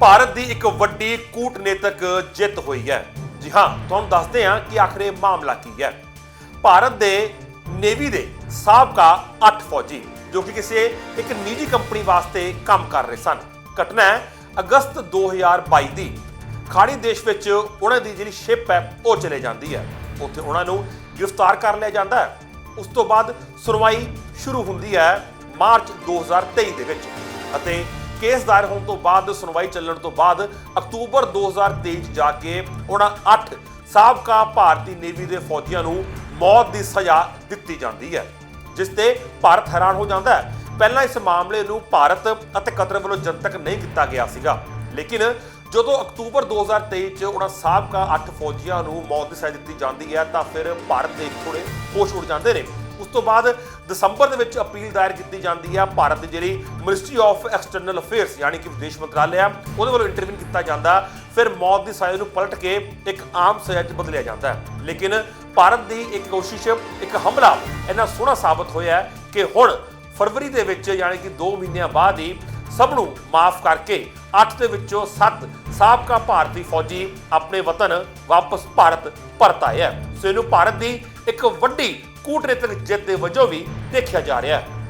ਭਾਰਤ ਦੀ ਇੱਕ ਵੱਡੀ ਕੂਟਨੀਤਕ ਜਿੱਤ ਹੋਈ ਹੈ। ਜੀ ਹਾਂ, ਤੁਹਾਨੂੰ ਦੱਸਦੇ ਹਾਂ ਕਿ ਆਖਰ ਮਾਮਲਾ ਕੀ ਹੈ। ਭਾਰਤ ਦੇ ਨੇਵੀ ਦੇ ਸਾਬਕਾ 8 ਫੌਜੀ, ਜੋ ਕਿ ਕਿਸੇ ਇੱਕ ਨਿੱਜੀ ਕੰਪਨੀ ਵਾਸਤੇ ਕੰਮ ਕਰ ਰਹੇ ਸਨ। ਘਟਨਾ ਹੈ ਅਗਸਤ 2022 ਦੀ। ਖਾੜੀ ਦੇਸ਼ ਵਿੱਚ ਉਹਨਾਂ ਦੀ ਜਿਹੜੀ ਸ਼ਿਪ ਹੈ, ਉਹ ਚਲੇ ਜਾਂਦੀ ਹੈ। ਉੱਥੇ ਉਹਨਾਂ ਨੂੰ ਗ੍ਰਿਫਤਾਰ ਕਰ ਲਿਆ ਜਾਂਦਾ ਹੈ। ਉਸ ਤੋਂ ਬਾਅਦ ਸੁਣਵਾਈ ਸ਼ੁਰੂ ਹੁੰਦੀ ਹੈ ਮਾਰਚ 2023 ਦੇ ਵਿੱਚ। ਅਤੇ ਕੇਸ ਦਾਇਰ ਹੋਣ ਤੋਂ ਬਾਅਦ, ਸੁਣਵਾਈ ਚੱਲਣ ਤੋਂ ਬਾਅਦ ਅਕਤੂਬਰ 2023 ਚ ਜਾ ਕੇ ਉਹਨਾਂ 8 ਸਾਬਕਾ ਭਾਰਤੀ ਨੇਵੀ ਦੇ ਫੌਜੀਆਂ ਨੂੰ ਮੌਤ ਦੀ ਸਜ਼ਾ ਦਿੱਤੀ ਜਾਂਦੀ ਹੈ, ਜਿਸ ਤੇ ਭਾਰਤ ਹੈਰਾਨ ਹੋ ਜਾਂਦਾ ਹੈ। ਪਹਿਲਾਂ ਇਸ ਮਾਮਲੇ ਨੂੰ ਭਾਰਤ ਅਤੇ ਕਤਰ ਵੱਲੋਂ ਜਨਤਕ ਨਹੀਂ ਕੀਤਾ ਗਿਆ ਸੀਗਾ, ਲੇਕਿਨ ਜਦੋਂ ਅਕਤੂਬਰ 2023 ਚ ਉਹਨਾਂ ਸਾਬਕਾ 8 ਫੌਜੀਆਂ ਨੂੰ ਮੌਤ ਦੀ ਸਜ਼ਾ ਦਿੱਤੀ ਜਾਂਦੀ ਹੈ, ਤਾਂ ਫਿਰ ਭਾਰਤ ਦੇ ਥੋੜੇ ਹੋਸ਼ ਉੱਡ ਜਾਂਦੇ ਨੇ। ਉਸ ਤੋਂ ਬਾਅਦ ਦਸੰਬਰ ਦੇ ਵਿੱਚ ਅਪੀਲ ਦਾਇਰ ਕੀਤੀ ਜਾਂਦੀ ਹੈ ਭਾਰਤ ਦੀ ਜਿਹੜੀ ਮਿਨਿਸਟਰੀ ਆਫ ਐਕਸਟਰਨਲ ਅਫੇਅਰਸ, ਯਾਨੀ ਕਿ ਵਿਦੇਸ਼ ਮੰਤਰਾਲੇ ਆ, ਉਹਦੇ ਵੱਲੋਂ ਇੰਟਰਵਿਊ ਕੀਤਾ ਜਾਂਦਾ, ਫਿਰ ਮੌਤ ਦੀ ਸਜ਼ਾ ਨੂੰ ਪਲਟ ਕੇ ਇੱਕ ਆਮ ਸਜ਼ਾ 'ਚ ਬਦਲਿਆ ਜਾਂਦਾ ਹੈ। ਲੇਕਿਨ ਭਾਰਤ ਦੀ ਇੱਕ ਕੋਸ਼ਿਸ਼, ਇੱਕ ਹਮਲਾ ਇੰਨਾ ਸੋਹਣਾ ਸਾਬਤ ਹੋਇਆ ਕਿ ਹੁਣ ਫਰਵਰੀ ਦੇ ਵਿੱਚ, ਯਾਨੀ ਕਿ 2 ਮਹੀਨਿਆਂ ਬਾਅਦ ਹੀ ਸਭ ਨੂੰ ਮਾਫ ਕਰਕੇ 8 ਦੇ ਵਿੱਚੋਂ 7 ਸਾਬਕਾ ਭਾਰਤੀ ਫੌਜੀ ਆਪਣੇ ਵਤਨ ਵਾਪਸ ਭਾਰਤ ਪਰਤ ਆਏ ਸੋ ਇਹਨੂੰ ਭਾਰਤ ਦੀ ਇੱਕ ਵੱਡੀ ਕੂਟਨੀਤਿਕ ਜਿੱਤ ਦੇ ਵਜੋਂ ਵੀ ਦੇਖਿਆ ਜਾ ਰਿਹਾ ਹੈ।